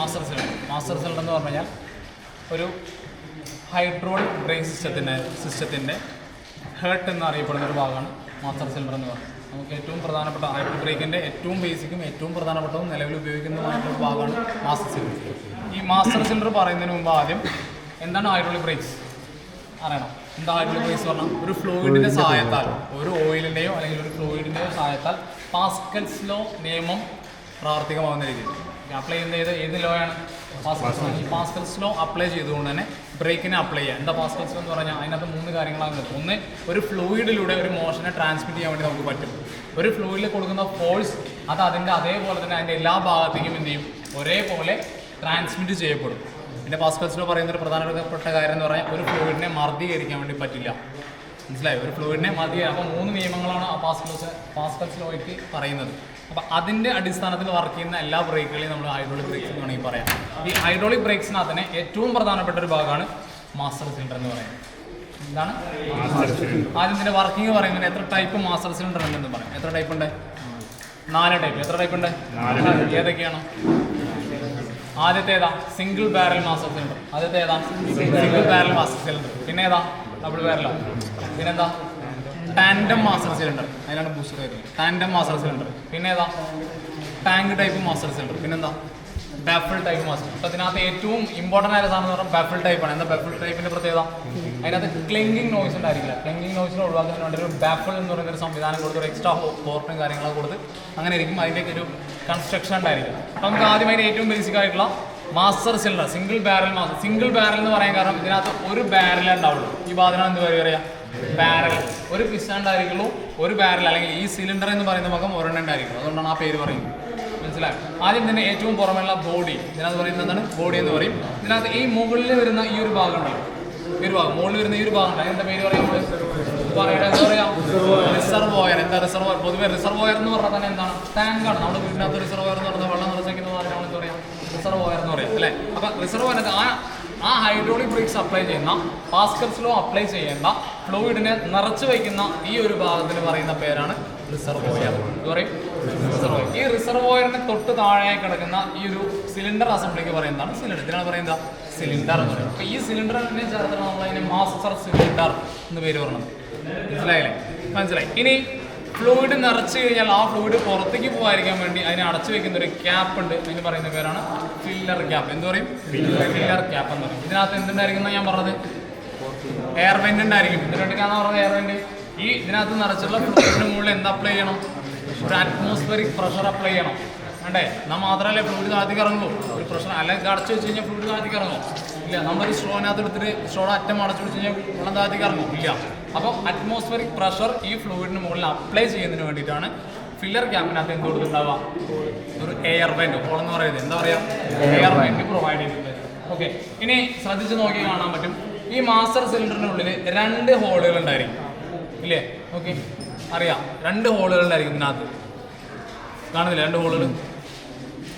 Master result master result എന്ന് പറഞ്ഞു കഴിഞ്ഞാൽ ഒരു ഹൈഡ്രോൾ ബ്രേക്ക് സിസ്റ്റത്തിന്റെ സിസ്റ്റത്തിന്റെ ഹേർട്ട് എന്നറിയപ്പെടുന്ന ഒരു ഭാഗമാണ് മാസ്റ്റർ സിലിണ്ടർ എന്ന് പറയുന്നത്. നമുക്ക് ഏറ്റവും പ്രധാനപ്പെട്ട ഹൈഡ്രോ ബ്രേക്കിന്റെ ഏറ്റവും ബേസിക്കും ഏറ്റവും പ്രധാനപ്പെട്ടതും നിലവിൽ ഉപയോഗിക്കുന്നതുമായിട്ടുള്ള ഒരു ഭാഗമാണ് മാസ്റ്റർ സിലിണ്ടർ ഈ മാസ്റ്റർ സിലിണ്ടർ പറയുന്നതിന് മുമ്പ് ആദ്യം എന്താണ് ഹൈഡ്രോളിക് ബ്രേക്സ് അറിയണം. എന്താ ഹൈഡ്രോളിക് ബ്രേക്സ് പറഞ്ഞാൽ ഒരു ഫ്ലൂയിഡിന്റെ സഹായത്താൽ ഒരു ഓയിലിന്റെയോ അല്ലെങ്കിൽ ഒരു ഫ്ലൂയിഡിന്റെയോ സഹായത്താൽ പാസ്കൽസ് ലോ നിയമം പ്രാവർത്തികമാകുന്ന രീതിയിൽ. അപ്ലൈ ചെയ്യുന്ന ഏത് ഏത് ലോ ആണ്? പാസ്കൽസ് ഈ പാസ്കൽസ് ലോ അപ്ലൈ ചെയ്തുകൊണ്ട് തന്നെ ബ്രേക്കിനെ അപ്ലൈ ചെയ്യുക എന്താ പാസ്കൽസ് എന്ന് പറഞ്ഞാൽ അതിനകത്ത് മൂന്ന് കാര്യങ്ങളാണ് വരുന്നത് ഒന്ന് ഒരു ഫ്ലൂയിഡിലൂടെ ഒരു മോഷനെ ട്രാൻസ്മിറ്റ് ചെയ്യാൻ വേണ്ടി നമുക്ക് പറ്റും. ഒരു ഫ്ലൂയിഡിൽ കൊടുക്കുന്ന ഫോഴ്സ് അത് അതിന്റെ അതേപോലെ തന്നെ അതിന്റെ എല്ലാ ഭാഗത്തേക്കും എന്ത് ചെയ്യും? ഒരേപോലെ ട്രാൻസ്മിറ്റ് ചെയ്യപ്പെടും. പിന്നെ പാസ്കൽസിലോ പറയുന്ന ഒരു പ്രധാനപ്പെട്ട കാര്യം എന്ന് പറഞ്ഞാൽ ഒരു ഫ്ലൂയിഡിനെ മർദ്ദീകരിക്കാൻ വേണ്ടി പറ്റില്ല. മനസ്സിലായി? ഒരു ഫ്ലൂയിഡിനെ മതി അപ്പോൾ മൂന്ന് നിയമങ്ങളാണ് ആ പാസ്കൽസ് പാസ്കൽസ് ലോയ്ക്ക് പറയുന്നത്. അപ്പോൾ അതിന്റെ അടിസ്ഥാനത്തിൽ വർക്ക് ചെയ്യുന്ന എല്ലാ ബ്രേക്കുകളെയും നമ്മൾ ഹൈഡ്രോളിക് ബ്രേക്സ് എന്ന് വേണമെങ്കിൽ പറയാം. ഈ ഹൈഡ്രോളിക് ബ്രേക്സിനകത്ത് തന്നെ ഏറ്റവും പ്രധാനപ്പെട്ട ഒരു ഭാഗമാണ് മാസ്റ്റർ സിലിണ്ടർ എന്ന് പറയുന്നത്. എന്താണ്? ആദ്യം ഇതിന്റെ വർക്കിംഗ് പറയുന്നത് എത്ര ടൈപ്പ് മാസ്റ്റർ സിലിണ്ടർ ഉണ്ടെന്ന് പറയാം. എത്ര ടൈപ്പ് ഉണ്ട്? നാല് ടൈപ്പ് എത്ര ടൈപ്പ് ഉണ്ട്? ഏതൊക്കെയാണ് ആദ്യത്തെ ഏതാ സിംഗിൾ ബാരൽ മാസ്റ്റർ സിലിണ്ടർ ആദ്യത്തെ ഏതാ സിംഗിൾ ബാരൽ മാസ്റ്റർ സിലിണ്ടർ പിന്നെ ഏതാ ഡബിൾ ബാരലോ പിന്നെന്താ? ടാൻഡം മാസ്റ്റർ സിലിണ്ടർ അതിലാണ് ബൂസ്റ്റർ വരുന്നത്. ടാൻഡം മാസ്റ്റർ സിലിണ്ടർ പിന്നെ ഏതാ? ടാങ്ക് ടൈപ്പ് മാസ്റ്റർ സിലിണ്ടർ പിന്നെന്താ ബാഫിൾ ടൈപ്പ് മാസ്റ്റർ അപ്പം അതിനകത്ത് ഏറ്റവും ഇമ്പോർട്ടന്റ് ആയ സാധനം എന്ന് പറഞ്ഞാൽ ബാഫിൾ ടൈപ്പാണ് എന്താ ബാഫിൾ ടൈപ്പിന്റെ പ്രത്യേകത? അതിനകത്ത് ക്ലിങ്കിങ് നോയ്സ് ഉണ്ടായിരിക്കില്ല. ക്ലിങ്കിങ് നോയ്സിനെ ഒഴിവാക്കുന്നതിന് വേണ്ടി ഒരു ബാഫിൾ എന്ന് പറയുന്ന ഒരു സംവിധാനം കൊടുത്ത് ഒരു എക്സ്ട്രാ പോർട്ടും കാര്യങ്ങളൊക്കെ കൊടുത്ത് അങ്ങനെ ഇരിക്കും. അതിന്റെയൊക്കെ ഒരു കൺസ്ട്രക്ഷൻ ഉണ്ടായിരിക്കും. അപ്പോൾ നമുക്ക് ആദ്യമായിട്ട് ഏറ്റവും ബേസിക് ആയിട്ടുള്ള master cylinder single barrel master single barrel എന്ന് പറയാൻ കാരണം ഇതിനകത്ത് ഒരു ബാരലേ ഉണ്ടാവുള്ളൂ. ഈ ഭാഗത്തിനാണ് എന്ത് പറയുക ബാരൽ ഒരു പിസ്റ്റാണ്ടായിരിക്കുള്ളൂ ഒരു ബാരൽ അല്ലെങ്കിൽ ഈ സിലിണ്ടർ എന്ന് പറയുന്ന ഭാഗം ഒരെണ്ണം ഉണ്ടായിരിക്കും. അതുകൊണ്ടാണ് ആ പേര് പറയുന്നത്. മനസ്സിലായി? ആദ്യം തന്നെ ഏറ്റവും പുറമെയുള്ള ബോഡി ഇതിനകത്ത് പറയുന്നത് എന്താണ്? ബോഡി എന്ന് പറയും. ഇതിനകത്ത് ഈ മുകളിൽ വരുന്ന ഈ ഒരു ഭാഗം ഈ ഒരു ഭാഗം മുകളിൽ വരുന്ന ഈ ഒരു ഭാഗം അതിന്റെ പേര് പറയാ റിസർവോയർ എന്താ റിസർവോയർ പൊതുവെ റിസർവോയർ എന്ന് പറഞ്ഞാൽ തന്നെ എന്താണ്? ടാങ്കാണ് നമ്മുടെ വീടിനകത്ത് റിസർവോയർ എന്ന് പറഞ്ഞാൽ വെള്ളം നിറച്ചേക്കുന്ന നമ്മൾ എന്താ റിസർവോയർ എന്ന് പറയാം അല്ലേ? അപ്പൊ റിസർവോയർ ആ ആ ഹൈഡ്രോളിക് ബ്രേക്സ് അപ്ലൈ ചെയ്യുന്ന പാസ്കൽസിലോ അപ്ലൈ ചെയ്യേണ്ട ഫ്ലൂയിഡിനെ നിറച്ചു വയ്ക്കുന്ന ഈ ഒരു ഭാഗത്തിന് പറയുന്ന പേരാണ് റിസർവോയർ എന്ന് പറയും. റിസർവോയർ ഈ റിസർവോയറിന് തൊട്ട് താഴെയായി കിടക്കുന്ന ഈ ഒരു സിലിണ്ടർ അസംബ്ലിക്ക് പറയുന്നതാണ് സിലിണ്ടർ ഇതിനാണ് പറയുന്നത് സിലിണ്ടർ എന്ന് പറയുന്നത്. അപ്പോൾ ഈ സിലിണ്ടറിനെ ചേർത്താണ് നമ്മൾ അതിന് മാസ്റ്റർ സിലിണ്ടർ എന്ന് പേര് പറഞ്ഞത്. മനസ്സിലായില്ലേ? മനസ്സിലായി. ഇനി ഫ്ലൂയിഡ് നിറച്ച് കഴിഞ്ഞാൽ ആ ഫ്ലൂയിഡ് പുറത്തേക്ക് പോകാതിരിക്കാൻ വേണ്ടി അതിനെ അടച്ചു വെക്കുന്ന ഒരു ക്യാപ്പ് ഉണ്ട്. അതിന് പറയുന്ന പേരാണ് ഫില്ലർ ക്യാപ്പ് എന്ത് പറയും? ഫില്ലർ ക്യാപ്പ് എന്ന് പറയും. ഇതിനകത്ത് എന്തുണ്ടായിരിക്കും ഞാൻ പറഞ്ഞത്? എയർ വെന്റ് ഉണ്ടായിരിക്കും. ഇതിനൊക്കെയാണെന്ന് പറഞ്ഞത് എയർ വെന്റ് ഈ ഇതിനകത്ത് നിറച്ചുള്ള ഫ്ലൂയിഡിന് മുകളിൽ എന്ത് അപ്ലൈ ചെയ്യണം? ഒരു അറ്റ്മോസ്ഫിയറിക് പ്രഷർ അപ്ലൈ ചെയ്യണം. വേണ്ടേ എന്നാൽ മാത്രമല്ലേ ഫ്ലൂയിഡ് ഇറങ്ങുള്ളൂ ഒരു പ്രഷർ അല്ലെങ്കിൽ അടച്ചു വെച്ച് കഴിഞ്ഞാൽ ഫ്ലൂയിഡ് താഴത്തേക്ക് ഇറങ്ങും ഇല്ല നമ്മളൊരു സ്ട്രോനകത്ത് എടുത്തിട്ട് സ്ട്രോയുടെ അറ്റം അടച്ചു പിടിച്ച് കഴിഞ്ഞാൽ വെള്ളം താഴത്തേക്ക് ഇറങ്ങും ഇല്ല. അപ്പോൾ അറ്റ്മോസ്ഫിയറിക് പ്രഷർ ഈ ഫ്ലൂയിഡിന് മുകളിൽ അപ്ലൈ ചെയ്യുന്നതിന് വേണ്ടിയിട്ടാണ് ഫില്ലർ ക്യാമ്പിനകത്ത് എന്ത് കൊടുത്തിട്ടുണ്ടാവുക? ഒരു എയർ വെന്റ് എന്ന് പറയുന്നത്. എന്താ പറയുക എയർ വെന്റ് പ്രൊവൈഡ് ചെയ്തിട്ടുണ്ട് ഓക്കെ ഇനി ശ്രദ്ധിച്ച് നോക്കി കാണാൻ പറ്റും. ഈ മാസ്റ്റർ സിലിണ്ടറിനുള്ളിൽ രണ്ട് ഹോളുകൾ ഉണ്ടായിരിക്കും. ഇല്ലേ? ഓക്കെ അറിയാം. രണ്ട് ഹോളുകൾ ഉണ്ടായിരിക്കും ഇതിനകത്ത്. കാണുന്നില്ല? രണ്ട് ഹോളുകൾ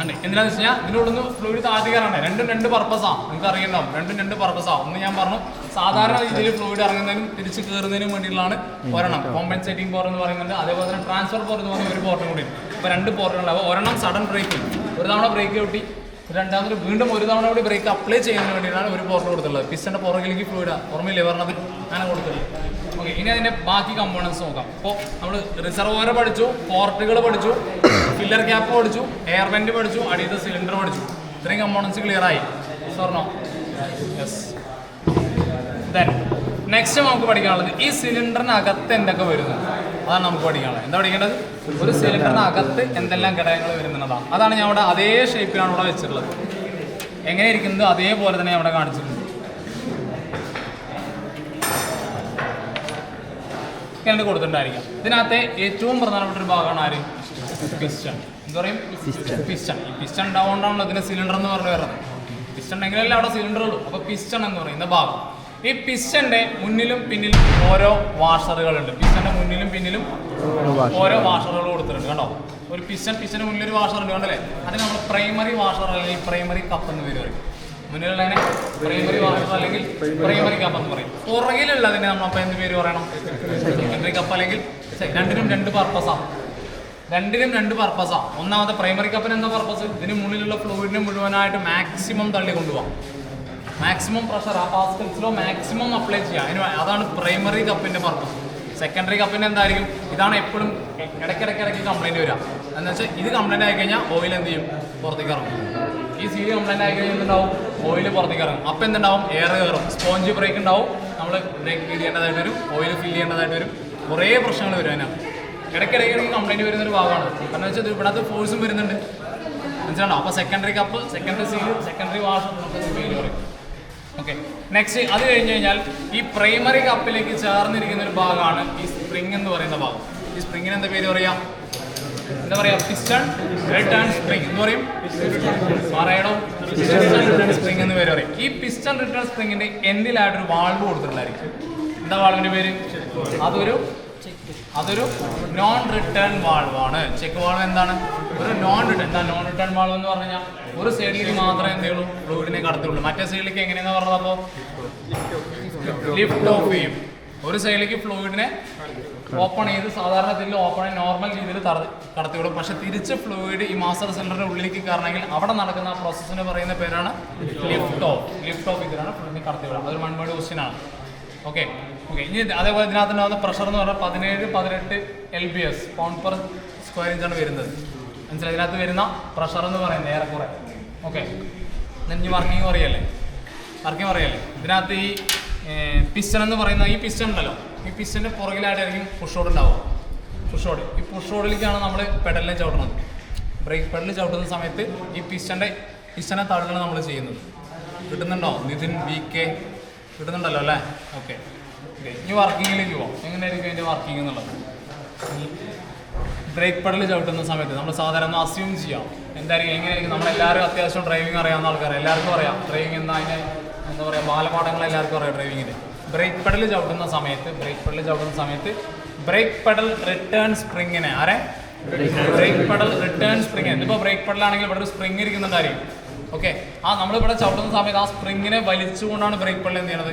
ഉണ്ട് എന്തിനാന്ന് വെച്ച് കഴിഞ്ഞാൽ ഇതിനോടൊന്ന് ഫ്ലൂയിഡ് താഴ്ത്തിക്കാറാണ് രണ്ടും രണ്ട് പർപ്പസാണ് നിങ്ങൾക്ക് അറിയണ്ടാവും. രണ്ടും രണ്ട് പർപ്പസാണ് ഒന്ന് ഞാൻ പറഞ്ഞു സാധാരണ രീതിയിൽ ഫ്ലൂയിഡ് ഇറങ്ങുന്നതിനും തിരിച്ച് കയറുന്നതിനും വേണ്ടിയിട്ടുള്ളതാണ് ഒരെണ്ണം. കോമ്പൻസേറ്റിംഗ് പോർ എന്ന് പറയുന്നുണ്ട് അതേപോലെ തന്നെ ട്രാൻസ്ഫർ പോർ എന്ന് പറയുന്ന ഒരു പോർട്ടും കൂടി. അപ്പോൾ രണ്ട് പോർട്ടുകളുണ്ട് അപ്പോൾ ഒരെണ്ണം സഡൻ ബ്രേക്ക് ഒരു തവണ ബ്രേക്ക് കിട്ടി രണ്ടാമത് വീണ്ടും ഒരു തവണ കൂടി ബ്രേക്ക് അപ്ലൈ ചെയ്യുന്നതിന് വേണ്ടിയിട്ടാണ് ഒരു പോർട്ട് കൊടുത്തുള്ളത് പിസ്റ്റന്റെ പുറകിലേക്ക് ഫ്ലൂയിഡാണ് ഓർമ്മയില്ലേ പറഞ്ഞത് അങ്ങനെ കൊടുത്തുള്ളത് ഓക്കെ ഇനി അതിന്റെ ബാക്കി കമ്പോണൻസ് നോക്കാം. അപ്പോൾ നമ്മൾ റിസർവോയർ പഠിച്ചു പോർട്ടുകൾ പഠിച്ചു ഫില്ലർ ക്യാപ്പ് പഠിച്ചു എയർ വെന്റ് പഠിച്ചു അടിയത്തെ സിലിണ്ടർ പഠിച്ചു. ഇത്രയും കമ്പോണൻസ് ക്ലിയർ ആയി. സ്വർണോ യെസ് ദെൻ നെക്സ്റ്റ് നമുക്ക് പഠിക്കാനുള്ളത് ഈ സിലിണ്ടറിനകത്ത് എന്തൊക്കെ വരുന്നു? അതാണ് നമുക്ക് പഠിക്കാനുള്ളത്. എന്താ പഠിക്കേണ്ടത്? ഒരു സിലിണ്ടറിനകത്ത് എന്തെല്ലാം ഘടകങ്ങൾ വരുന്നതാണ് അതാണ് ഞാൻ അവിടെ അതേ ഷേപ്പിലാണ് ഇവിടെ വെച്ചിട്ടുള്ളത്. എങ്ങനെ ഇരിക്കുന്നത്? അതേപോലെ തന്നെ ഞാൻ ഇവിടെ ഇങ്ങനെ കൊടുത്തിട്ടുണ്ടായിരിക്കാം. ഇതിനകത്തെ ഏറ്റവും പ്രധാനപ്പെട്ട ഒരു ഭാഗമാണ് ആര്? പിസ്റ്റൺ എന്താ പറയും? പിസ്റ്റൺ ഈ പിസ്റ്റൺ ഉണ്ടാവുകൊണ്ടാണല്ലോ ഇതിന് സിലിണ്ടർ എന്ന് പറഞ്ഞു വരുന്നത്. പിസ്റ്റൺ ഉണ്ടെങ്കിലല്ലേ അവിടെ സിലിണ്ടർ ഉള്ളൂ. അപ്പോൾ പിസ്റ്റൺ എന്ന് പറയുന്ന ഭാഗം. ഈ പിസ്റ്റന്റെ മുന്നിലും പിന്നിലും ഓരോ വാഷറുകളുണ്ട് പിസ്റ്റന്റെ മുന്നിലും പിന്നിലും ഓരോ വാഷറുകൾ കൊടുത്തിട്ടുണ്ട് കേട്ടോ ഒരു പിസ്റ്റൺ പിസ്റ്റന്റെ മുന്നിൽ ഒരു വാഷർ ഉണ്ട് കണ്ടല്ലേ? അതിന് നമ്മൾ പ്രൈമറി വാഷർ അല്ലെങ്കിൽ പ്രൈമറി കപ്പ് എന്ന് പേര് പറയും. മുന്നിലുള്ളതിനെ പ്രൈമറി വാഷർ അല്ലെങ്കിൽ പ്രൈമറി കപ്പ് എന്ന് പറയും. പുറകിലുള്ളതിനെ നമ്മൾ അപ്പോൾ എന്ത് പേര് പറയണം? സെക്കൻഡറി കപ്പ് അല്ലെങ്കിൽ രണ്ടിനും രണ്ട് പർപ്പസാണ് രണ്ടിനും രണ്ട് പർപ്പസാണ് ഒന്നാമത്തെ പ്രൈമറി കപ്പിന് എന്താ പർപ്പസ് ഇതിന് മുന്നിലുള്ള ഫ്ലൂയിഡിനെ മുഴുവനായിട്ട് മാക്സിമം തള്ളി കൊണ്ടുപോകാം മാക്സിമം പ്രഷർ ആ പാസ്കൽസിലോ മാക്സിമം അപ്ലൈ ചെയ്യുക അതിന് അതാണ് പ്രൈമറി കപ്പിന്റെ പർപ്പസ് സെക്കൻഡറി കപ്പിന്റെ എന്തായിരിക്കും? ഇതാണ് എപ്പോഴും ഇടയ്ക്കിടയ്ക്ക് ഇടയ്ക്ക് കംപ്ലൈന്റ് വരിക. എന്ന് വെച്ചാൽ ഇത് കംപ്ലൈന്റ് ആയി കഴിഞ്ഞാൽ ഓയിൽ എന്ത് ചെയ്യും? പുറത്തേക്ക് ഇറങ്ങും. ഈ സീരി കംപ്ലൈന്റ് ആയി കഴിഞ്ഞാൽ എന്തുണ്ടാവും? ഓയിൽ പുറത്തേക്ക് ഇറങ്ങും അപ്പം എന്തുണ്ടാവും? എയർ കയറും. സ്പോഞ്ച് ബ്രേക്ക് ഉണ്ടാവും. നമ്മൾ ബ്രേക്ക് ഫീൽ ചെയ്യേണ്ടതായിട്ട് വരും. ഓയിൽ ഫിൽ ചെയ്യേണ്ടതായിട്ട് വരും. കുറേ പ്രശ്നങ്ങൾ വരും അതിനകത്ത്. ഇടയ്ക്കിടയ്ക്ക് കംപ്ലൈന്റ് വരുന്ന ഒരു ഭാഗമാണ്. കാരണം വെച്ചാൽ ഇവിടുത്തെ ഫോഴ്സും വരുന്നുണ്ട്. മനസ്സിലാണോ? അപ്പോൾ secondary cup secondary seal secondary wash പേര് പറയും. ഓക്കെ നെക്സ്റ്റ് അത് കഴിഞ്ഞ് കഴിഞ്ഞാൽ ഈ പ്രൈമറി കപ്പിലേക്ക് ചേർന്നിരിക്കുന്ന ഒരു ഭാഗമാണ് ഈ സ്പ്രിങ് എന്ന് പറയുന്ന ഭാഗം. ഈ സ്പ്രിങ്ങിന് എന്താ പേര് പറയാം? എന്താ പറയാ? പിസ്റ്റൺ റെഡ് ആൻഡ് സ്പ്രിങ് എന്ന് പറയും? പറയണോ? സ്പ്രിംഗ് എന്ന് പേര് പറയും. ഈ പിസ്റ്റൺ റിട്ടേൺ സ്പ്രിങ്ങിന്റെ എന്തിലായിട്ടൊരു വാൾവ് കൊടുത്തിട്ടുണ്ടായിരിക്കും എന്താ വാൾവിന്റെ പേര്? അതൊരു അതൊരു നോൺ റിട്ടേൺ വാൾവ് ആണ്. ചെക്ക് വാൾവ് എന്താണ്? ഒരു നോൺ റിട്ടേൺ എന്താ നോൺ റിട്ടേൺ വാൾവ് എന്ന് പറഞ്ഞാൽ ഒരു സൈഡിലേക്ക് മാത്രമേ എന്തെങ്കിലും ഫ്ലൂയിഡിനെ കടത്തുള്ളൂ മറ്റേ സൈഡിലേക്ക് എങ്ങനെയാണെന്ന് പറഞ്ഞപ്പോൾ ലിഫ്റ്റ് ഓഫ് ചെയ്യും. ഒരു സൈഡിലേക്ക് ഫ്ലൂയിഡിനെ ഓപ്പൺ ചെയ്ത് സാധാരണ ഇതിൽ ഓപ്പൺ നോർമൽ രീതിയിൽ കടത്തിവിടും. പക്ഷെ തിരിച്ച് ഫ്ലൂയിഡ് ഈ മാസ്റ്റർ സിലിണ്ടറിന്റെ ഉള്ളിലേക്ക് കയറണമെങ്കിൽ അവിടെ നടക്കുന്ന പ്രോസസ്സിന് പറയുന്ന പേരാണ് ലിഫ്റ്റ് ഓഫ് ലിഫ്റ്റ് ഓഫ് ഇതിലാണ് ഫ്ലൂയിഡിനെ കടത്തിവിടുക. അതൊരു വൺ വേർഡ് ക്വസ്റ്റ്യൻ ആണ്. ഓക്കെ ഓക്കെ ഇനി അതേപോലെ ഇതിനകത്തുണ്ടാകുന്ന പ്രഷർ എന്ന് പറഞ്ഞാൽ പതിനേഴ് പതിനെട്ട് L B S pound per square ഇഞ്ചാണ് വരുന്നത്. മനസ്സിലായി? ഇതിനകത്ത് വരുന്ന പ്രഷർ എന്ന് പറയുന്നത് ഏറെക്കുറെ ഓക്കെ ഇനി വർക്കിംഗ് അറിയല്ലേ വർക്കിംഗ് അറിയല്ലേ ഇതിനകത്ത് ഈ പിസ്റ്റൺ എന്ന് പറയുന്ന ഈ പിസ്റ്റൺ ഉണ്ടല്ലോ. ഈ പിസ്റ്റന്റെ പുറകിലായിട്ടായിരിക്കും പുഷോഡ് ഉണ്ടാവുക. പുഷോഡ് ഈ പുഷോഡിലേക്കാണ് നമ്മൾ പെഡലിനെ ചവിട്ടുന്നത്. ബ്രേക്ക് പെഡൽ ചവിട്ടുന്ന സമയത്ത് ഈ പിസ്റ്റന്റെ പിസ്റ്റനെ തള്ളുകയാണ് നമ്മൾ ചെയ്യുന്നത്. കിട്ടുന്നുണ്ടോ? നിതിൻ വി കെ കിട്ടുന്നുണ്ടല്ലോ അല്ലേ? ഓക്കെ ഇനി വർക്കിങ്ങിലേക്ക് പോവാം. എങ്ങനെയായിരിക്കും അതിന്റെ വർക്കിംഗ് എന്നുള്ളത്? ബ്രേക്ക് പെഡൽ ചവിട്ടുന്ന സമയത്ത് നമ്മൾ സാധാരണ അസ്യൂം ചെയ്യാം. എന്തായിരിക്കും? എങ്ങനെയായിരിക്കും? നമ്മളെല്ലാവരും അത്യാവശ്യം ഡ്രൈവിംഗ് അറിയാവുന്ന ആൾക്കാർ എല്ലാവർക്കും അറിയാം. ഡ്രൈവിംഗ് എന്താ അതിന്റെ എന്താ പറയുക ബാലപാഠങ്ങൾ എല്ലാവർക്കും അറിയാം ഡ്രൈവിങ്ങിന്റെ ബ്രേക്ക് പെഡൽ ചവിട്ടുന്ന സമയത്ത് ബ്രേക്ക് പെഡൽ ചവിട്ടുന്ന സമയത്ത് ബ്രേക്ക് പെഡൽ റിട്ടേൺ സ്പ്രിങ്ങിനെ ആരെ? ബ്രേക്ക് പെഡൽ റിട്ടേൺ സ്പ്രിങ് ഇതിപ്പോൾ ബ്രേക്ക് പെഡലാണെങ്കിൽ ഇവിടെ ഒരു സ്പ്രിങ് ഇരിക്കുന്നുണ്ടായിരിക്കും ഓക്കെ ആ നമ്മളിവിടെ ചവിട്ടുന്ന സമയത്ത് ആ സ്പ്രിങ്ങിനെ വലിച്ചുകൊണ്ടാണ് ബ്രേക്ക് പെഡൽ എന്ത് ചെയ്യണത്?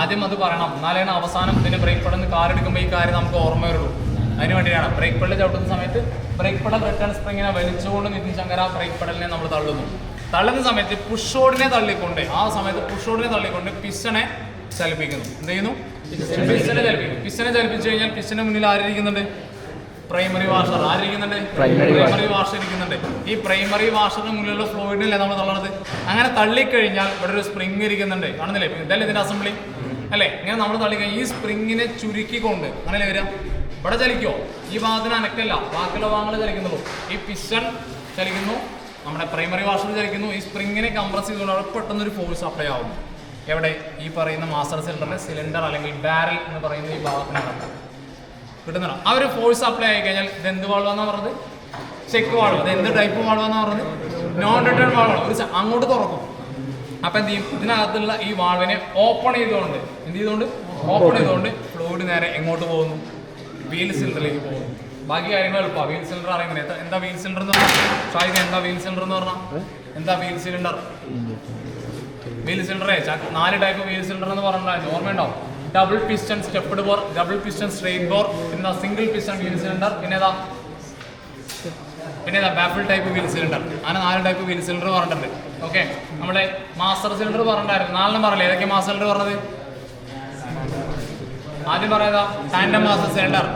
ആദ്യം അത് പറയണം. എന്നാലാണ് അവസാനം ഇതിന് ബ്രേക്ക് പെഡൽ കാർ എടുക്കുമ്പോൾ ഈ കാര്യം നമുക്ക് ഓർമ്മ വരുള്ളൂ. അതിന് വേണ്ടിയാണ് ബ്രേക്ക് പെഡൽ ചവിട്ടുന്ന സമയത്ത് ബ്രേക്ക് പെഡൽ റിട്ടേൺ സ്പ്രിങ്ങിനെ വലിച്ചുകൊണ്ട് നിതിൻ ശങ്കര ബ്രേക്ക് പെഡലിനെ നമ്മൾ തള്ളുന്നു. തള്ളുന്ന സമയത്ത് പുഷോഡിനെ തള്ളിക്കൊണ്ട് ആ സമയത്ത് പുഷോഡിനെ തള്ളിക്കൊണ്ട് പിസ്റ്റനെ ചലിപ്പിക്കുന്നു. എന്ത് ചെയ്യുന്നു? പിസ്റ്റനെ ചലിപ്പിക്കും പിസ്റ്റനെ ചലിപ്പിച്ചു കഴിഞ്ഞാൽ പിസ്റ്റന് മുന്നിൽ ആരിയ്ക്കുന്നുണ്ട് പ്രൈമറി വാഷർ ആരിക്കുന്നുണ്ട് പ്രൈമറി വാഷർ ഇരിക്കുന്നുണ്ട്. ഈ പ്രൈമറി വാഷറിന് മുന്നിലുള്ള ഫ്ലോയിഡിനല്ലേ നമ്മൾ തള്ളണത്. അങ്ങനെ തള്ളിക്കഴിഞ്ഞാൽ ഇവിടെ ഒരു സ്പ്രിങ് ഇരിക്കുന്നുണ്ട്. കാണുന്നില്ലേ? ഇതല്ലേ ഇതിന്റെ അസംബ്ലി അല്ലേ? ഇങ്ങനെ നമ്മൾ തള്ളിക്കഴിഞ്ഞാൽ ഈ സ്പ്രിങ്ങിനെ ചുരുക്കിക്കൊണ്ട് അങ്ങനെയല്ലേ വരാം ഇവിടെ ചലിക്കോ? ഈ ഭാഗത്തിന് അനക്കല്ല. ബാക്കിയുള്ള ഭാഗങ്ങൾ ചലിക്കുന്നുള്ളൂ. ഈ പിസ്റ്റൺ ചലിക്കുന്നു. നമ്മുടെ പ്രൈമറി വാഷർ ചലിക്കുന്നു. ഈ സ്പ്രിങ്ങിനെ കംപ്രസ് ചെയ്തുകൊണ്ട് പെട്ടെന്ന് ഒരു ഫോഴ്സ് അപ്ലൈ ആവും. എവിടെ? ഈ പറയുന്ന മാസ്റ്റർ സിലിണ്ടറിന്റെ സിലിണ്ടർ അല്ലെങ്കിൽ ബാരൽ എന്ന് പറയുന്ന ഈ ഭാഗത്തിനകത്ത്. കിട്ടുന്നുണ്ടോ? ആ ഒരു ഫോഴ്സ് അപ്ലൈ ആയി കഴിഞ്ഞാൽ ഇത് എന്ത് വാൾവാന്നാ പറഞ്ഞത്? ചെക്ക് വാൾവ് അത് എന്ത് ടൈപ്പ് വാൾവാന്നാ പറഞ്ഞത്? നോൺ റിട്ടേൺ വാൾവാണ് ഒരു അങ്ങോട്ട് തുറക്കും. അപ്പൊ എന്ത് ചെയ്യും? ഇതിനകത്തുള്ള ഈ വാൾവിനെ ഓപ്പൺ ചെയ്തുകൊണ്ട് എന്ത് ചെയ്തുകൊണ്ട്? ഓപ്പൺ ചെയ്തുകൊണ്ട് ഫ്ലൂയിഡ് നേരെ എങ്ങോട്ട് പോകുന്നു? വീൽ സിലിണ്ടറിലേക്ക് പോകുന്നു. ബാക്കി കാര്യങ്ങൾ എളുപ്പമാണ് വീൽ സിലിണ്ടർ അറിയുന്നത് എന്താ- എന്താ വീൽ സിലിണ്ടർ എന്ന് പറഞ്ഞാൽ ഷാഹിദ് എന്താ വീൽ സിലിണ്ടർ എന്ന് പറഞ്ഞാൽ എന്താ വീൽ സിലിണ്ടർ വീൽ സിലിണ്ടറേ നാല് ടൈപ്പ് വീൽ സിലിണ്ടർ എന്ന് പറഞ്ഞാൽ ഓർമ്മയുണ്ടോ double piston stepped bore double piston straight bore പിന്നെ സിംഗിൾ പിസ്റ്റൺ വീൽ സിലിണ്ടർ പിന്നെ ഏതാ? പിന്നെ ഏതാ? ബാപ്പിൾ ടൈപ്പ് വീൽ സിലിണ്ടർ അങ്ങനെ നാല് ടൈപ്പ് വീൽ സിലിണ്ടർ പറഞ്ഞിട്ടുണ്ട്. ഓക്കെ നമ്മുടെ മാസ്റ്റർ സിലിണ്ടർ പറഞ്ഞിട്ടുണ്ടായിരുന്നു. നാലെണ്ണം പറഞ്ഞില്ലേ? ഏതൊക്കെ മാസ്റ്റർ സിലിണ്ടർ പറഞ്ഞത്? ആദ്യം പറയാതാ tandem master cylinder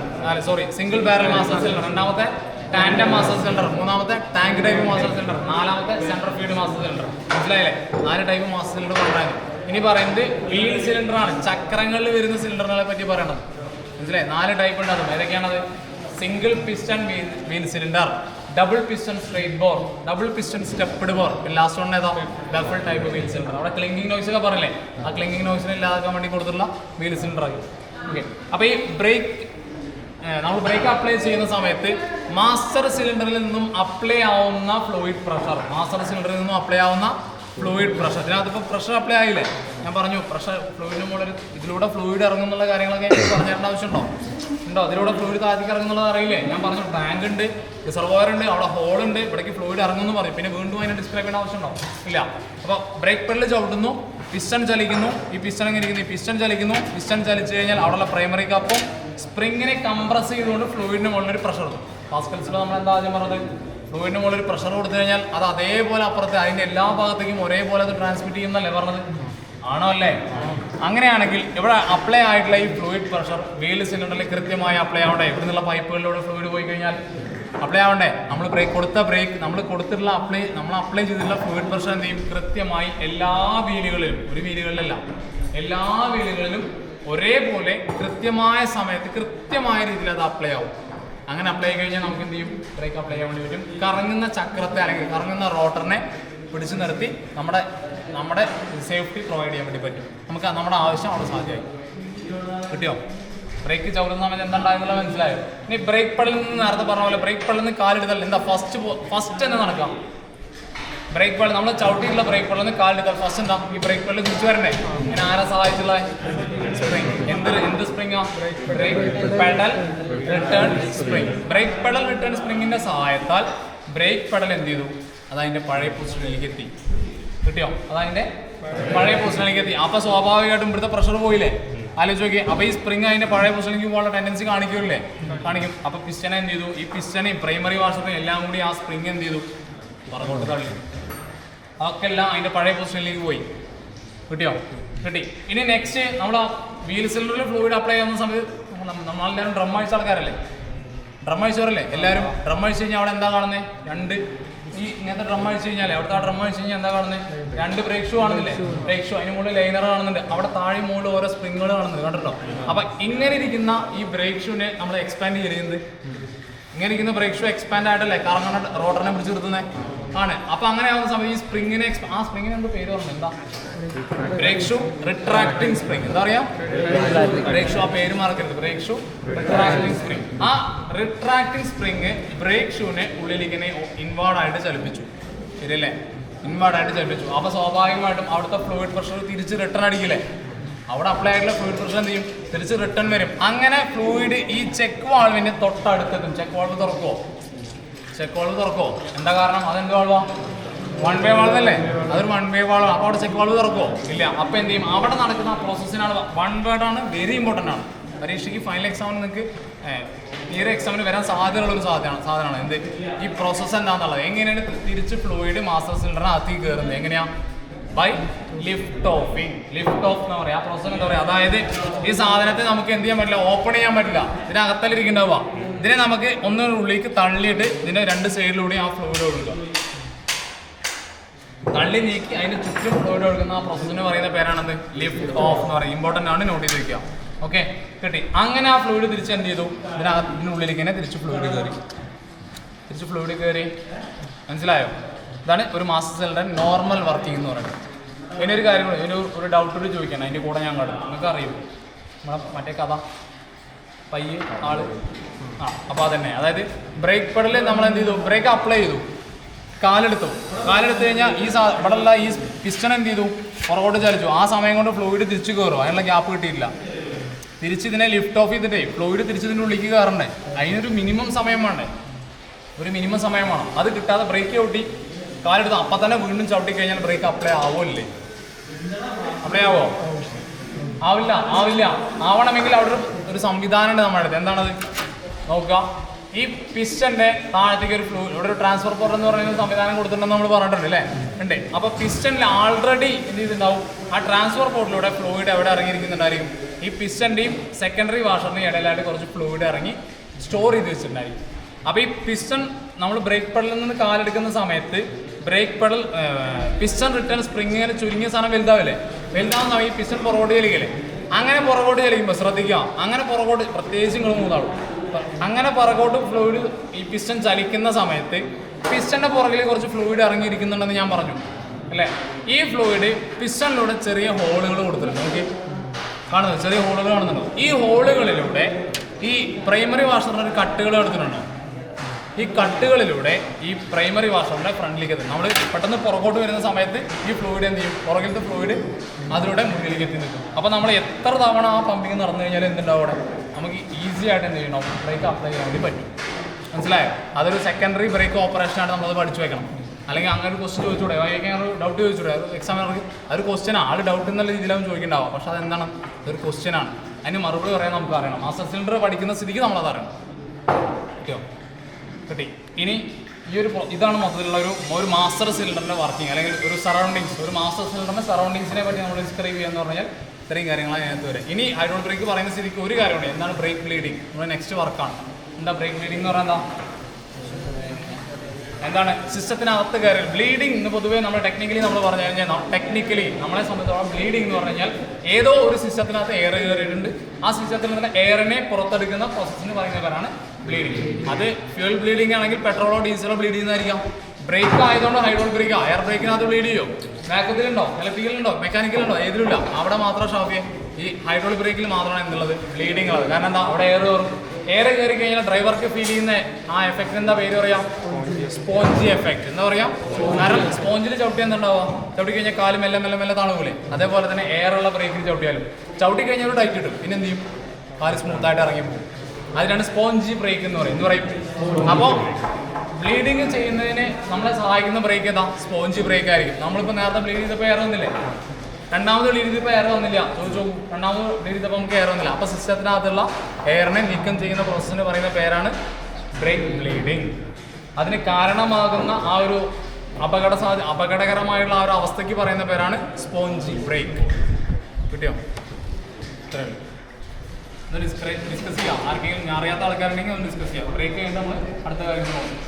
sorry single barrel master cylinder രണ്ടാമത്തെ ടാൻഡം മാസ്റ്റർ സിലിണ്ടർ മൂന്നാമത്തെ ടാങ്ക് ടൈപ്പ് മാസ്റ്റർ സിലിണ്ടർ നാലാമത്തെ സെൻട്രൽ ഫീഡ് മാസ്റ്റർ സിലിണ്ടർ മനസ്സിലായില്ലേ? നാല് ടൈപ്പ് മാസ്റ്റർ സിലിണ്ടർ പറഞ്ഞു ഇനി പറയുന്നത് വീൽ സിലിണ്ടർ ആണ്. ചക്രങ്ങളിൽ വരുന്ന സിലിണ്ടറുകളെ പറ്റി പറയണത്. മനസ്സിലായി? നാല് ടൈപ്പ് ഉണ്ട് അതും. ഏതൊക്കെയാണത്? Single piston wheel wheel cylinder double piston straight bore double piston stepped bore last one ഏതാ? ഡബിൾ ടൈപ്പ് വീൽ സിലിണ്ടർ അവിടെ ക്ലിങ്കിങ് നോയ്സ് ഒക്കെ പറഞ്ഞില്ലേ? ആ ക്ലിങ്കിങ് നോയ്സിനെ ഇല്ലാതാക്കാൻ വേണ്ടി കൊടുത്തിട്ടുള്ള വീൽ സിലിണ്ടർ ആയി ഓക്കെ അപ്പോൾ ഈ ബ്രേക്ക് നമ്മൾ ബ്രേക്ക് അപ്ലൈ ചെയ്യുന്ന സമയത്ത് മാസ്റ്റർ സിലിണ്ടറിൽ നിന്നും അപ്ലൈ ആവുന്ന ഫ്ലൂയിഡ് പ്രഷർ മാസ്റ്റർ സിലിണ്ടറിൽ നിന്നും അപ്ലൈ ആവുന്ന ഫ്ലൂയിഡ് പ്രഷർ ഇതിനകത്ത് ഇപ്പോൾ പ്രഷർ അപ്ലൈ ആയില്ലേ? ഞാൻ പറഞ്ഞു പ്രഷർ ഫ്ലൂയിഡിന് മുകളിൽ ഇതിലൂടെ ഫ്ലൂയിഡ് ഇറങ്ങുന്നുള്ള കാര്യങ്ങളൊക്കെ എനിക്ക് പറഞ്ഞേണ്ട ആവശ്യമുണ്ടോ? ഉണ്ടോ? അതിലൂടെ ഫ്ലൂയിഡ് താഴത്തേക്ക് ഇറങ്ങുന്നുള്ളത് അറിയില്ലേ? ഞാൻ പറഞ്ഞു ടാങ്ക് ഉണ്ട് റിസർവോയർ ഉണ്ട് അവിടെ ഹോൾ ഉണ്ട് ഇവിടേക്ക് ഫ്ലൂയിഡ് ഇറങ്ങുന്നു പറയും. പിന്നെ വീണ്ടും അതിനെ ഡിസ്പ്ലേ ചെയ്യേണ്ട ആവശ്യമുണ്ടോ? ഇല്ല. അപ്പോൾ ബ്രേക്ക് പെഡൽ ചവിട്ടുന്നു പിസ്റ്റൺ ചലിക്കുന്നു. ഈ പിസ്റ്റൺ എങ്ങനെ ഇരിക്കുന്നു? ഈ പിസ്റ്റൺ ചലിക്കുന്നു. പിസ്റ്റൺ ചലിച്ചു കഴിഞ്ഞാൽ അവിടെയുള്ള പ്രൈമറി കപ്പും സ്പ്രിങ്ങിനെ കംപ്രസ് ചെയ്തുകൊണ്ട് ഫ്ലൂയിഡിന് മുകളിലൊരു പ്രഷർ കൊടുക്കും. പാസ്കൽസിൽ നമ്മൾ എന്താ ആദ്യം പറഞ്ഞത്? ഫ്ലൂയിഡിന് മുകളിൽ ഒരു പ്രഷർ കൊടുത്തു കഴിഞ്ഞാൽ അത് അതേപോലെ അപ്പുറത്ത് അതിന്റെ എല്ലാ ഭാഗത്തേക്കും ഒരേപോലെ അത് ട്രാൻസ്മിറ്റ് ചെയ്യുന്നല്ലേ പറഞ്ഞത്? ആണോ അല്ലേ? അങ്ങനെയാണെങ്കിൽ ഇവിടെ അപ്ലൈ ആയിട്ടുള്ള ഈ ഫ്ലൂയിഡ് പ്രഷർ വീൽ സിലിണ്ടറിൽ കൃത്യമായി അപ്ലൈ ആവണ്ടേ? ഇവിടെ നിന്നുള്ള പൈപ്പുകളിലൂടെ ഫ്ലൂയിഡ് പോയി കഴിഞ്ഞാൽ അപ്ലൈ ആവണ്ടേ? നമ്മൾ ബ്രേക്ക് കൊടുത്ത ബ്രേക്ക് നമ്മൾ കൊടുത്തിട്ടുള്ള അപ്ലൈ നമ്മൾ അപ്ലൈ ചെയ്തിട്ടുള്ള ഫ്ലൂയിഡ് പ്രഷർ എന്ത് ചെയ്യും? കൃത്യമായി എല്ലാ വീലുകളിലും ഒരു വീലുകളിലല്ല എല്ലാ വീലുകളിലും ഒരേപോലെ കൃത്യമായ സമയത്ത് കൃത്യമായ രീതിയിൽ അത് അപ്ലൈ ആവും. അങ്ങനെ അപ്ലൈ ആയി കഴിഞ്ഞാൽ നമുക്ക് എന്ത് ചെയ്യും? ബ്രേക്ക് അപ്ലൈ ചെയ്യാൻ വേണ്ടി പറ്റും. കറങ്ങുന്ന ചക്രത്തെ അല്ലെങ്കിൽ കറങ്ങുന്ന റോട്ടറിനെ പിടിച്ചു നിർത്തി നമ്മുടെ നമ്മുടെ സേഫ്റ്റി പ്രൊവൈഡ് ചെയ്യാൻ വേണ്ടി പറ്റും. നമുക്ക് നമ്മുടെ ആവശ്യം അവിടെ സാധ്യമായി. കിട്ടിയോ? ബ്രേക്ക് ചവിടുന്ന സമയത്ത് എന്താ മനസ്സിലായോ? ഇനി ബ്രേക്ക് പള്ളിൽ നിന്ന് നേരത്തെ പറഞ്ഞ പോലെ ബ്രേക്ക് പള്ളിൽ നിന്ന് കാലെടുത്താൽ എന്താ ഫസ്റ്റ് ഫസ്റ്റ് തന്നെ നടക്കാം. ബ്രേക്ക് വെള്ളം നമ്മൾ ചവിട്ടിയിട്ടുള്ള ബ്രേക്ക് പള്ളിൽ നിന്ന് കാലെടുത്താൽ ഫസ്റ്റ് എന്താ? ഈ ബ്രേക്ക് വെള്ളം തിരിച്ചു വരണ്ടേ? ഇങ്ങനെ ആരാ സഹായിച്ചുള്ള സ്പ്രിങ് എന്ത് എന്ത് സ്പ്രിങ്ങാ brake pedal return spring brake pedal return സ്പ്രിങ്ങിന്റെ സഹായത്താൽ ബ്രേക്ക് പെഡൽ എന്ത് ചെയ്തു? അതതിന്റെ പഴയ പൊസിഷനിലേക്ക് എത്തി. കിട്ടിയോ? അതതിന്റെ പഴയ പൊസിഷനിലേക്ക് എത്തി. അപ്പൊ സ്വാഭാവികമായിട്ടും ഇവിടുത്തെ പ്രഷർ പോയില്ലേ? ആലോചിച്ച് നോക്കി അപ്പൊ ഈ സ്പ്രിങ് അതിന്റെ പഴയ പൊസിഷനിലേക്ക് പോകാനുള്ള ടെൻഡൻസി കാണിക്കൂല്ലേ? കാണിക്കും. അപ്പൊ പിസ്റ്റനെ എന്ത് ചെയ്തു? ഈ പിസ്റ്റനെയും പ്രൈമറി വാഷറിനെയും എല്ലാം കൂടി ആ സ്പ്രിങ് എന്ത് ചെയ്തു? പുറകോട്ട് തള്ളി. അതൊക്കെ എല്ലാം അതിന്റെ പഴയ പൊസിഷനിലേക്ക് പോയി. കിട്ടിയോ? കിട്ടി. ഇനി നെക്സ്റ്റ് നമ്മൾ വീൽ സിലിണ്ടറിൽ ഫ്ലൂയിഡ് അപ്ലൈ ചെയ്യുന്ന സമയത്ത് നമ്മളെല്ലാവരും ഡ്രം അഴിച്ച ആൾക്കാരല്ലേ? ഡ്രം അഴിച്ചവരല്ലേ? എല്ലാവരും ഡ്രം അഴിച്ച് കഴിഞ്ഞാൽ അവിടെ എന്താ കാണുന്നത് രണ്ട്. ഈ ഇങ്ങനത്തെ ഡ്രം അഴിച്ച് കഴിഞ്ഞാൽ അവിടുത്തെ ആ ഡ്രം അഴിച്ച് കഴിഞ്ഞാൽ എന്താ കാണുന്നത് രണ്ട് ബ്രേക്ക് ഷൂ കാണുന്നില്ലേ? ബ്രേക്ക് ഷൂ അതിന് മുകളിൽ ലൈനർ കാണുന്നുണ്ട്. അവിടെ താഴെ മുകളിൽ ഓരോ സ്പ്രിങ്ങുകൾ കാണുന്നുണ്ട്. കണ്ടിട്ടോ? അപ്പൊ ഇങ്ങനെ ഇരിക്കുന്ന ഈ ബ്രേക്ക് ഷൂവിനെ നമ്മൾ എക്സ്പാൻഡ് ചെയ്യുന്നത് ഇങ്ങനെ ഇരിക്കുന്ന ബ്രേക്ക് ഷൂ എക്സ്പാൻഡ് ആയിട്ടല്ലേ? കാരണം റോട്ടറിനെ പിടിച്ചു നിർത്തുന്നത് ആണ്. അപ്പൊ അങ്ങനെ ആവുന്ന സമയത്ത് ഈ സ്പ്രിങ്ങിനെ ആ സ്പ്രിങ്ങിന് എന്ത് പേര് പറഞ്ഞു? എന്താ? ബ്രേക്ക് ഷൂ റിട്രാക്ടിങ് സ്പ്രിങ് എന്താ പറയാ? ബ്രേക്ക് ഷൂ ആ പേര് മറക്കരുത്. ബ്രേക്ക് ഷൂ റിട്രാക്ടിങ് സ്പ്രിങ് ആ റിട്രാക്ടിങ് സ്പ്രിങ് ബ്രേക്ക് ഷൂനെ ഉള്ളിലേക്ക് ഇങ്ങനെ ഇൻവാർഡ് ആയിട്ട് ചലിപ്പിച്ചു. ശരിയല്ലേ? ഇൻവാർഡ് ആയിട്ട് ചലിപ്പിച്ചു. അപ്പൊ സ്വാഭാവികമായിട്ടും അവിടുത്തെ ഫ്ലൂയിഡ് പ്രഷർ തിരിച്ച് റിട്ടേൺ അടിക്കില്ലേ? അവിടെ അപ്ലൈ ആയിട്ടുള്ള ഫ്ലൂയിഡ് പ്രഷർ എന്ത് ചെയ്യും? തിരിച്ച് റിട്ടേൺ വരും. അങ്ങനെ ഫ്ലൂയിഡ് ഈ ചെക്ക് വാൾവിന്റെ തൊട്ടടുത്തെത്തും ചെക്ക് വാൾവ് തുറക്കുമോ ചെക്ക് വാൾവ് തുറക്കുമോ എന്താ കാരണം? അതെന്ത് വാൾവാ വൺ വേ വാൾവ് അല്ലേ അതൊരു വൺ വേ വാൾവ് അപ്പോൾ അവിടെ ചെക്ക് വാൾവ് തുറക്കുമോ ഇല്ല. അപ്പോൾ എന്ത് ചെയ്യും? അവിടെ നടക്കുന്ന പ്രോസസ്സിനാണ് വൺ വേർഡ് ആണ് വെരി ഇമ്പോർട്ടന്റ് ആണ്. പരീക്ഷയ്ക്ക് ഫൈനൽ എക്സാമിന് നിങ്ങൾക്ക് ഒരു എക്സാമിന് വരാൻ സാധ്യതയുള്ള ഒരു സാധനമാണ് സാധനമാണ്. എന്ത്? ഈ പ്രോസസ്സ് എന്താണെന്നുള്ളത്. എങ്ങനെയാണ് തിരിച്ച് ഫ്ലൂയിഡ് മാസ്റ്റർ സിലിണ്ടറിനകത്തേക്ക് കയറുന്നത് എങ്ങനെയാ? By lift offing lift off എന്ന് പറയാം. പ്രോസസ്സ് പ്രോസസ് എന്താ പറയുക അതായത് ഈ സാധനത്തെ നമുക്ക് എന്ത് ചെയ്യാൻ പറ്റില്ല? ഓപ്പൺ ചെയ്യാൻ പറ്റില്ല. ഇതിനകത്തല്ലിരിക്കുന്നുണ്ടാവുക ഇതിനെ നമുക്ക് ഒന്ന് ഉള്ളിലേക്ക് തള്ളിയിട്ട് ഇതിന്റെ രണ്ട് സൈഡിലൂടെ ആ ഫ്ലൂയിഡ് കൊടുക്കുക തള്ളി നീക്കി അതിന് ചുറ്റും ഫ്ലൂയിഡ് കൊടുക്കുന്ന ആ പ്രോസസ്സിന് പറയുന്ന പേരാണെന്ത്? ലിഫ്റ്റ് ഓഫ് എന്ന് പറയും. ഇമ്പോർട്ടന്റ് ആണ് നോട്ട് ചെയ്ത് വെക്കുക. ഓക്കെ കിട്ടി. അങ്ങനെ ആ ഫ്ലൂയിഡ് തിരിച്ച് എന്ത് ചെയ്തു? ഇതിനുള്ളിലേക്ക് തന്നെ തിരിച്ച് ഫ്ലൂയിഡ് കയറി തിരിച്ച് ഫ്ലൂയിഡ് കയറി മനസ്സിലായോ? ഇതാണ് ഒരു മാസ്റ്റർ സെല്ലിന്റെ നോർമൽ വർക്കിംഗ് എന്ന് പറയുന്നത്. ഇനി ഒരു കാര്യം ഇനി ഒരു ഡൗട്ട് കൂടി ചോദിക്കണം. അതിന്റെ കൂടെ ഞാൻ കാണും നിങ്ങൾക്ക് അറിയും നമ്മളെ മറ്റേ കഥ. പയ്യെ ആൾ. ആ അപ്പോൾ അതന്നെ. അതായത് ബ്രേക്ക് പെഡലിൽ നമ്മൾ എന്ത് ചെയ്തു? ബ്രേക്ക് അപ്ലൈ ചെയ്തു. കാലെടുത്തു. കാലെടുത്തു കഴിഞ്ഞാൽ ഈ സാ ഈ പിസ്റ്റൺ എന്ത് ചെയ്തു? പുറകോട്ട് ചലിച്ചു. ആ സമയം കൊണ്ട് ഫ്ലൂയിഡ് തിരിച്ചു കയറും അതിനുള്ള ഗ്യാപ്പ് കിട്ടിയില്ല തിരിച്ച് ഇതിനെ ലിഫ്റ്റ് ഓഫ് ചെയ്തിട്ടേ ഫ്ലൂയിഡ് തിരിച്ച് ഇതിന്റെ ഉള്ളിലേക്ക് കയറണ്ടേ? അതിനൊരു മിനിമം സമയം വേണ്ടേ? ഒരു മിനിമം സമയം വേണം. അത് കിട്ടാതെ ബ്രേക്ക് ചവിട്ടി കാലെടുത്ത് അപ്പം തന്നെ വീണ്ടും ചവിട്ടി കഴിഞ്ഞാൽ ബ്രേക്ക് അപ്ലൈ ആവുമല്ലേ? അപ്ലൈ ആവോ? ആവില്ല. ആവില്ല. ആവണമെങ്കിൽ അവിടെ ഒരു സംവിധാനം ഉണ്ട് നമ്മുടെ അടുത്ത്. എന്താണത്? നോക്കുക. ഈ പിസ്റ്റന്റെ താഴത്തേക്ക് ഒരു ഫ്ലൂ ഇവിടെ ഒരു ട്രാൻസ്ഫർ പോർട്ട് എന്ന് പറയുന്ന സംവിധാനം കൊടുത്തിട്ടുണ്ടെന്ന് നമ്മൾ പറഞ്ഞിട്ടുണ്ട് അല്ലേ? ഉണ്ട്. അപ്പൊ പിസ്റ്റനിൽ ആൾറെഡി എന്ത് ചെയ്തിട്ടുണ്ടാവും? ആ ട്രാൻസ്ഫർ പോർട്ടിലൂടെ ഫ്ലൂയിഡ് എവിടെ ഇറങ്ങിയിരിക്കുന്നുണ്ടായിരിക്കും. ഈ പിസ്റ്റന്റെയും സെക്കൻഡറി വാഷറിന്റെയും ഇടയിലായിട്ട് കുറച്ച് ഫ്ലൂയിഡ് ഇറങ്ങി സ്റ്റോർ ചെയ്ത് വെച്ചിട്ടുണ്ടായിരിക്കും. അപ്പോൾ ഈ പിസ്റ്റൺ നമ്മൾ ബ്രേക്ക് പെഡലിൽ നിന്ന് കാലെടുക്കുന്ന സമയത്ത് ബ്രേക്ക് പെഡൽ പിസ്റ്റൺ റിട്ടേൺ സ്പ്രിങ്ങിന് ചുരുങ്ങിയ സാധനം വലുതാവില്ലേ? വലുതാവുന്ന ഈ പിസ്റ്റൺ പുറകോട്ട് ചലിക്കല്ലേ? അങ്ങനെ പുറകോട്ട് ചലിക്കുമ്പോൾ ശ്രദ്ധിക്കുക. അങ്ങനെ പുറകോട്ട് പ്രത്യേകിച്ച് നിങ്ങൾ മൂന്നാളും അങ്ങനെ പുറകോട്ട് ഫ്ലൂയിഡ് ഈ പിസ്റ്റൺ ചലിക്കുന്ന സമയത്ത് പിസ്റ്റന്റെ പുറകിൽ കുറച്ച് ഫ്ലൂയിഡ് ഇറങ്ങിയിരിക്കുന്നുണ്ടെന്ന് ഞാൻ പറഞ്ഞു. അല്ലേ? ഈ ഫ്ലൂയിഡ് പിസ്റ്റണിലൂടെ ചെറിയ ഹോളുകൾ കൊടുത്തിട്ടുണ്ട്. ഓക്കെ കാണുന്നു ചെറിയ ഹോളുകൾ കാണുന്നുണ്ടോ. ഈ ഹോളുകളിലൂടെ ഈ പ്രൈമറി വാഷറിന്റെ ഒരു കട്ടുകൾ എടുത്തിട്ടുണ്ട്. ഈ കട്ടുകളിലൂടെ ഈ പ്രൈമറി വാഷറിന്റെ ഫ്രണ്ടിലേക്ക് എത്തും നമ്മൾ പെട്ടെന്ന് പുറകോട്ട് വരുന്ന സമയത്ത് ഈ ഫ്ലൂയിഡ് എന്ത് ചെയ്യും? പുറകിലത്തെ ഫ്ലൂയിഡ് അതിലൂടെ മുന്നിലേക്ക് എത്തി നിൽക്കും. അപ്പോൾ നമ്മൾ എത്ര തവണ ആ പമ്പിങ് നടന്നു കഴിഞ്ഞാൽ എന്തുണ്ടാവും അവിടെ? നമുക്ക് ഈസി ആയിട്ട് എന്ത് ചെയ്യണം? ബ്രേക്ക് അപ്ലൈ ചെയ്യാൻ വേണ്ടി പറ്റും. മനസ്സിലായോ? അതൊരു സെക്കൻഡറി ബ്രേക്ക് ഓപ്പറേഷൻ ആണ് നമ്മളത് പഠിച്ചു വെക്കണം. അല്ലെങ്കിൽ അങ്ങനെ ഒരു ക്വസ്റ്റ്യൻ ചോദിച്ചൂടെ? വായിക്കാൻ ഒരു ഡൗട്ട് ചോദിച്ചൂടെ? എക്സാമിനർക്ക് ഒരു ക്വസ്റ്റ്യൻ ആൾ ഡൗട്ട് എന്നുള്ള രീതിയിലാവും ചോദിക്കണ്ടാവും. പക്ഷെ അതെന്താണ്? അതൊരു ക്വസ്റ്റ്യൻ ആണ്. അതിന് മറുപടി പറയാൻ നമുക്ക് അറിയണം. ആ സിലിണ്ടർ പഠിക്കുന്ന സ്ഥിതിക്ക് നമ്മളത് അറിയണം. ഓക്കെയോ കിട്ടി. ഇനി ഈ ഒരു ഇതാണ് മൊത്തത്തിലുള്ള ഒരു ഒരു മാസ്റ്റർ സിലിണ്ടറിന്റെ വർക്കിംഗ് അല്ലെങ്കിൽ ഒരു സറൗണ്ടിങ്സ് ഒരു മാസ്റ്റർ സിലിണ്ടറിന്റെ സറൗണ്ടിങ്സിനെ പറ്റി നമ്മൾ ഡിസ്ക്രൈബ് ചെയ്യുക എന്ന് പറഞ്ഞാൽ ഇത്രയും കാര്യങ്ങളാണ് അതിനകത്ത് വരെ ഇനി ഹൈഡ്രോൾ ബ്രേക്ക് പറയുന്ന സ്ഥിതിക്ക് ഒരു കാര്യമുണ്ട്. എന്താണ് ബ്രേക്ക് ബ്ലീഡിങ് നമ്മുടെ നെക്സ്റ്റ് വർക്കാണ് എന്താ ബ്രേക്ക് ബ്ലീഡിംഗ് എന്ന് പറഞ്ഞാൽ എന്താ? എന്താണ്? സിസ്റ്റത്തിനകത്ത് കയറി ബ്ലീഡിംഗ് എന്ന് പൊതുവേ നമ്മൾ ടെക്നിക്കലി നമ്മൾ പറഞ്ഞു കഴിഞ്ഞാൽ ടെക്നിക്കലി നമ്മളെ സംബന്ധിച്ചോളം ബ്ലീഡിംഗ് എന്ന് പറഞ്ഞു കഴിഞ്ഞാൽ ഏതോ ഒരു സിസ്റ്റത്തിനകത്ത് എയർ കയറിയിട്ടുണ്ട്. ആ സിസ്റ്റത്തിൽ നിന്ന് എയറിനെ പുറത്തെടുക്കുന്ന പ്രോസസ്സിന് പറയുന്ന പേരാണ് ബ്ലീഡിംഗ് അത് ഫ്യൂൽ ബ്ലീഡിംഗ് ആണെങ്കിൽ പെട്രോളോ ഡീസലോ ബ്ലീഡ് ചെയ്യുന്നതായിരിക്കാം. ബ്രേക്ക് ആയതുകൊണ്ട് ഹൈഡ്രോൾ ബ്രേക്ക് എയർ ബ്രേക്കിനകത്ത് ബ്ലീഡ് ചെയ്യോ. ബാക്കത്തിലുണ്ടോ ഇലക്ട്രിക്കലുണ്ടോ മെക്കാനിക്കലുണ്ടോ ഏതിലുമില്ല. അവിടെ മാത്രം ഷോക്ക് ഈ ഹൈഡ്രോളിക് ബ്രേക്കിൽ മാത്രമാണ് എന്നുള്ളത് ബ്ലീഡിംഗ് ഉള്ളത്. കാരണം എന്താ? അവിടെ എയർ കയറും എയർ കയറി കഴിഞ്ഞാൽ ഡ്രൈവർക്ക് ഫീൽ ചെയ്യുന്ന ആ എഫക്റ്റ് എന്താ? പേര് പറയാം? സ്പോഞ്ചി എഫക്റ്റ് എന്താ പറയാ? കാരണം സ്പോഞ്ചിൽ ചവിട്ടി എന്തുണ്ടാവുക ചവിട്ടി കഴിഞ്ഞാൽ കാൽ മെല്ലെ മെല്ലെ മെല്ലെ താണുപോലെ അതേപോലെ തന്നെ എയർ ഉള്ള ബ്രേക്കിൽ ചവിട്ടിയാലും. ചവിട്ടി കഴിഞ്ഞാൽ ടൈറ്റ് ഇടും. പിന്നെ എന്ത് ചെയ്യും? കാൽ സ്മൂത്തായിട്ട് ഇറങ്ങി പോകും. അതിനാണ് സ്പോഞ്ചി ബ്രേക്ക് എന്ന് പറയും. എന്ന് പറയും? അപ്പോൾ ബ്ലീഡിങ് ചെയ്യുന്നതിന് നമ്മളെ സഹായിക്കുന്ന ബ്രേക്ക് ഏതാ? സ്പോഞ്ച് ബ്രേക്ക് ആയിരിക്കും. നമ്മളിപ്പോൾ നേരത്തെ ബ്ലീഡ് ചെയ്തപ്പോൾ എയർ വന്നില്ലേ? രണ്ടാമത് ബ്ലീഡ് ചെയ്തപ്പോൾ എയർ വന്നില്ല. ചോദിച്ചു രണ്ടാമത് ബ്ലീഡ് ചെയ്തപ്പോൾ നമുക്ക് എയർ വന്നില്ല. അപ്പോൾ സിസ്റ്റത്തിനകത്തുള്ള എയറിനെ നീക്കം ചെയ്യുന്ന പ്രോസസ്സിന് പറയുന്ന പേരാണ് ബ്രേക്ക് ബ്ലീഡിങ് അതിന് കാരണമാകുന്ന ആ ഒരു അപകട സാധ്യ അപകടകരമായുള്ള ആ ഒരു അവസ്ഥയ്ക്ക് പറയുന്ന പേരാണ് സ്പോഞ്ചി ബ്രേക്ക് കിട്ടിയോ? ഇത്രയേ ഉള്ളൂ. ഒന്ന് ഡിസ്കസ് ചെയ്യാം. ആർക്കെങ്കിലും അറിയാത്ത ആൾക്കാരുണ്ടെങ്കിൽ ഒന്ന് ഡിസ്കസ് ചെയ്യാം. ബ്രേക്ക് കഴിഞ്ഞിട്ട് നമ്മൾ അടുത്ത കാര്യം നോക്കാം